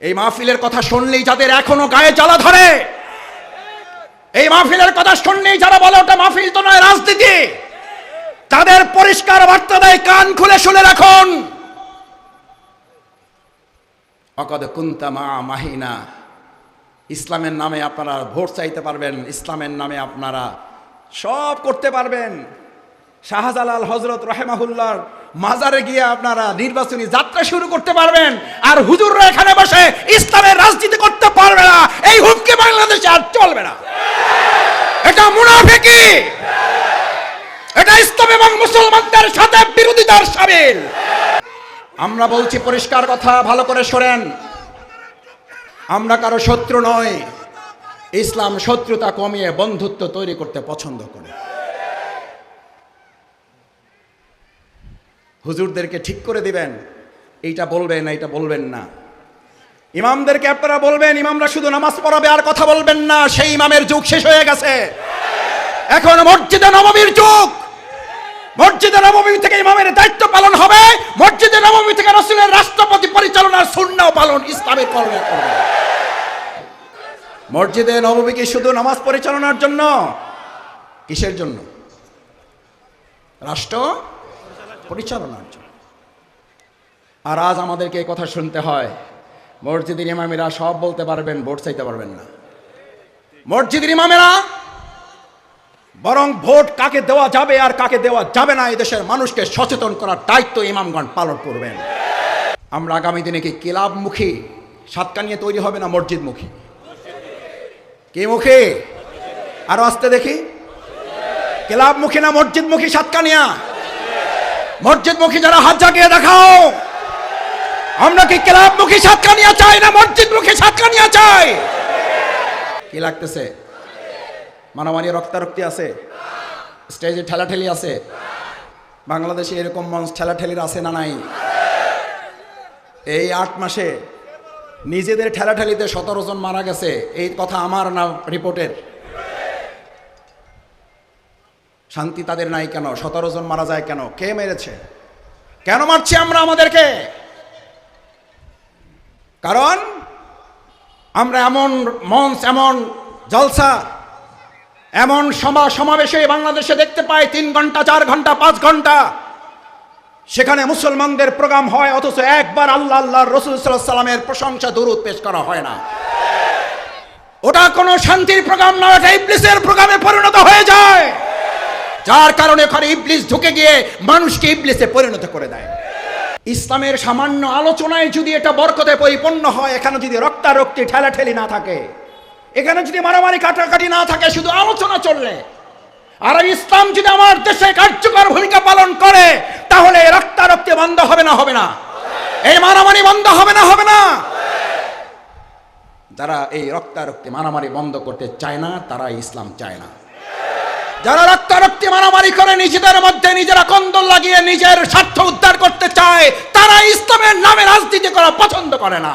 এই মাহফিলের কথা শুনলেই যাদের এখনও গায়ে জ্বালা ধরে, এই মাহফিলের কথা শুনলেই যারা বলে ওটা মাহফিল তো নয়, রাজনীতি, তাদের পরিষ্কার বার্তা দেয়, কান খুলে শুনে রাখুন। অকদ কুন্তা মা মাহিনা, ইসলামের নামে আপনারা ভোট চাইতে পারবেন, ইসলামের নামে আপনারা সব করতে পারবেন। শাহজালাল হজরত রহেমাহুল্লার মাজারে গিয়ে আপনারা নির্বাচনী যাত্রা শুরু করতে পারবেন। আর হুজুররা এখানে বসে ইসলামের রাজনীতি করতে পারবে না। এই হুমকি বাংলাদেশে আর চলবে না। এটা মুনাফিকি। এটা ইসলাম এবং মুসলমানদের সাথে বিরোধিতার সামিল। আমরা বলছি পরিষ্কার কথা, ভালো করে শোনেন। আমরা কারও শত্রু নয়। ইসলাম শত্রুতা কমিয়ে বন্ধুত্ব তৈরি করতে পছন্দ করে। হুজুরদেরকে ঠিক করে দিবেন। এইটা বলবেন এইটা বলবেন না। ইমামদেরকে আপনারা বলবেন, ইমামরা শুধু নামাজ পড়াবে আর কথা বলবেন না, সেই ইমামের যুগ শেষ হয়ে গেছে। এখন মসজিদে নবমীর যুগ। মসজিদে নবমী থেকে ইমামের দায়িত্ব পালন হবে। মসজিদে নবমী থেকে রসুলের রাষ্ট্রপতি পরিচালনার শূন্য পালন ইসলামের কর্ম করবে। মসজিদে নবমী কি শুধু নামাজ পরিচালনার জন্য? কিসের জন্য? রাষ্ট্র? পরিচালনার জন্য। আর আজ আমাদেরকে এই কথা শুনতে হয়, মসজিদের ইমামেরা সব বলতে পারবেন, ভোট চাইতে পারবেন না। মসজিদের ইমামেরা, বরং ভোট কাকে দেওয়া যাবে আর কাকে দেওয়া যাবে না দেশের মানুষকে সচেতন করার দায়িত্ব ইমামগণ পালন করবেন। আমরা আগামী দিনে কি ক্লাবমুখী সাতকা নিয়ে তৈরি হবে না মসজিদমুখী? কে মুখে? আরও আসতে দেখি। ক্লাবমুখী না মসজিদমুখী সাতকানিয়া? মসজিদমুখী যারা হাত জাগিয়ে দেখাও। আমরা কি ক্লাব ক্লাবমুখী সাতকানিয়া চাই না মসজিদমুখী সাতকানিয়া চাই? কি লাগতেছে? মানামানি রক্তারক্তি আছে? স্টেজে ঠেলাঠেলি আছে? বাংলাদেশে এরকম মঞ্চ ঠেলাঠেলির আছে না নাই? এই আট মাসে নিজেদের ঠেলাঠেলিতে সতেরো জন মারা গেছে, এই কথা আমার না রিপোর্টের। শান্তি তাদের নাই কেন? সতেরো জন মারা যায় কেন? কে মেরেছে? কেন মারছি আমরা আমাদেরকে? কারণ আমরা এমন মঞ্চ, এমন জলসা, এমন সমা সমাবেশে বাংলাদেশে দেখতে পাই তিন ঘণ্টা, চার ঘণ্টা, পাঁচ ঘণ্টা। সেখানে মুসলমানদের প্রোগ্রাম হয়, অথচ একবার আল্লাহ আল্লাহ রসুল সাল্লামের প্রশংসা, দরুদ পেশ করা হয় না। ওটা কোনো শান্তির প্রোগ্রাম না, ওটা ইবলিসের প্রোগ্রামে পরিণত হয়ে যায়। যার কারণে ওখানে ইবলিস ঢুকে গিয়ে মানুষকে ইবলিসে পরিণত করে দেয়। ইসলামের সামান্য আলোচনায় যদি এটা বরকতে পরিপূর্ণ হয়, এখানে যদি রক্তারক্তি ঠেলাঠেলি না থাকে, এখানে যদি মারামারি কাটাকাটি না থাকে, শুধু আলোচনা চললে, আর ইসলাম যদি আমার দেশে কার্যকর ভূমিকা পালন করে, তাহলে রক্তারক্তি বন্ধ হবে না হবে না। এই মারামারি বন্ধ হবে না হবে না। যারা এই রক্তারক্তি মারামারি বন্ধ করতে চায় না, তারা ইসলাম চায় না। যারা রক্তারক্তি মারামারি করে নিজেদের মধ্যে নিজেরা কন্দল লাগিয়ে নিজের স্বার্থ উদ্ধার করতে চায়, তারা ইসলামের নামে রাজনীতি করা পছন্দ করে না।